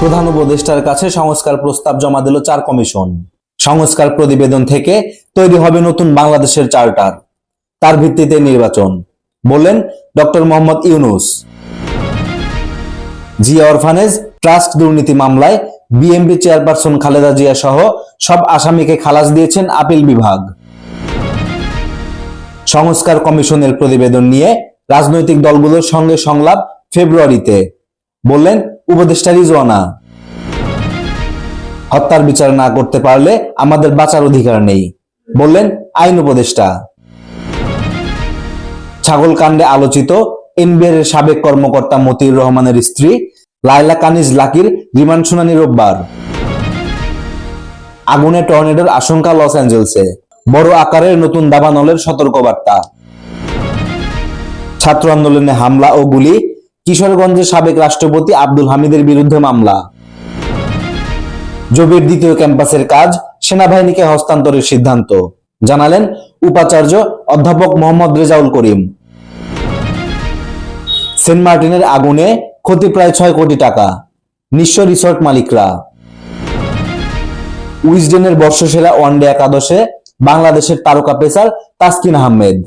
প্রধান উপদেষ্টার কাছে সংস্কার প্রস্তাব জমা দিল চার কমিশন। সংস্কার প্রতিবেদন থেকে তৈরি হবে নতুন বাংলাদেশের চার্টার। তার ভিত্তিতে নির্বাচন, বললেন doctor Mohammad Yunus. Zia orphanage, trust দুর্নীতি মামলায় বিএমপি চেয়ারপারসন খালেদা জিয়া সহ সব আসামিকে খালাস দিয়েছেন আপিল বিভাগ। সংস্কার কমিশনের প্রতিবেদন নিয়ে রাজনৈতিক দলগুলোর সঙ্গে সংলাপ ফেব্রুয়ারিতে, বললেন উপদেষ্টা রিজওয়ানা। হত্যার বিচার না করতে পারলে আমাদের বাঁচার অধিকার নেই, বললেন আইন উপদেষ্টা। ছাগল কাণ্ডে আলোচিত এনবিআর এর সাবেক কর্মকর্তা মতিউর রহমানের স্ত্রী লাইলা কানিজ লাকির রিমান্ড শুনানি রোববার। আগুনে টর্নেডোর আশঙ্কা লস অ্যাঞ্জেলসে, বড় আকারের নতুন দাবানলের সতর্কবার্তা। ছাত্র আন্দোলনে হামলা ও গুলি কিশোরগঞ্জের সাবেক রাষ্ট্রপতি আব্দুল হামিদের বিরুদ্ধে মামলা। জবির দ্বিতীয় ক্যাম্পাসের কাজ সেনাবাহিনীকে হস্তান্তরের সিদ্ধান্ত, জানালেন উপাচার্য অধ্যাপক মোহাম্মদ রেজাউল করিম। সেন্ট মার্টিনের আগুনে ক্ষতি প্রায় ছয় কোটি টাকা, নিঃস্ব রিসর্ট মালিকরা। উইজডেনের বর্ষসেরা ওয়ানডে একাদশে বাংলাদেশের তারকা পেসার তাসকিন আহমেদ।